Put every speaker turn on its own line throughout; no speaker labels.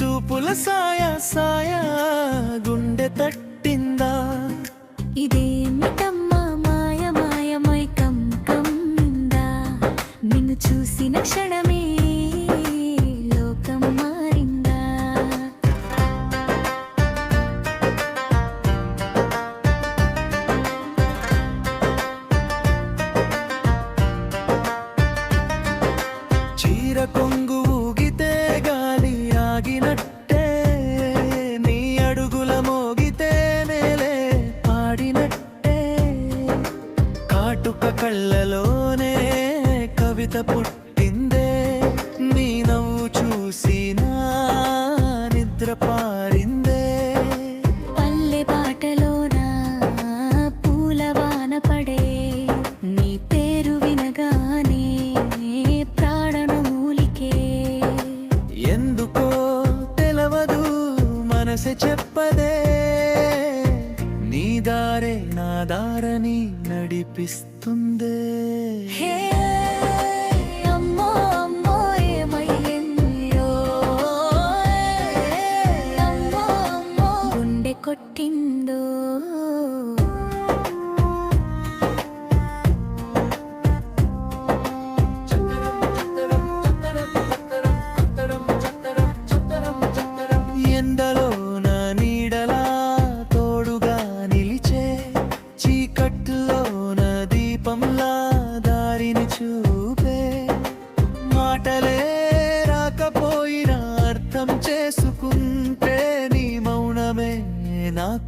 చూపుల సాయ సాయ గుండె తట్టిందా?
ఇదేమిటమ్మా మాయ మాయ మైకం కమ్మిందా నిన్ను చూసిన క్షణమే లోకం మారిందా?
చీర కొంగు పుట్టిందే నీ నవ్వు చూసినా నిద్ర పారిందే.
పల్లె బాటలోన పూలవాన పడే నీ పేరు వినగానే ప్రాణమూలికే
ఎందుకో తెలవదు మనసే చెప్పదే నీ దారే నా దారని నడిపిస్తుందే.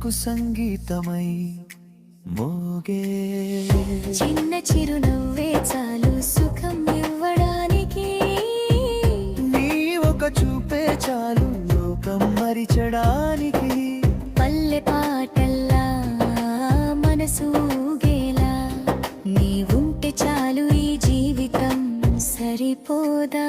నాకు సంగీతమై మోగే.
చిన్న చిరునవ్వే చాలు సుఖం ఇవ్వడానికి.
నీ ఒక చూపే చాలు లోకం మరిచడానికి.
పల్లె పాటల్లా మనసు నీ ఉంటే చాలు ఈ జీవితం సరిపోదా?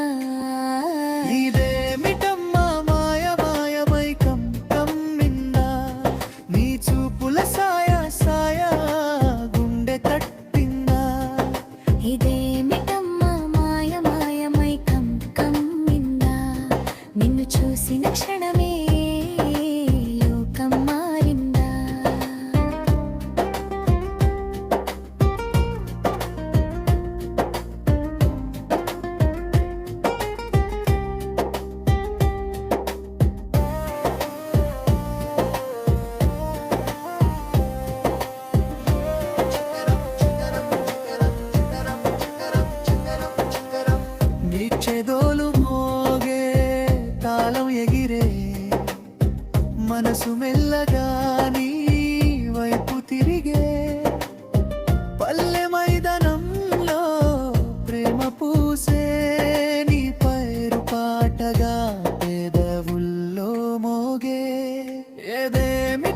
పెదవుల్లో మోగే? ఏదేమి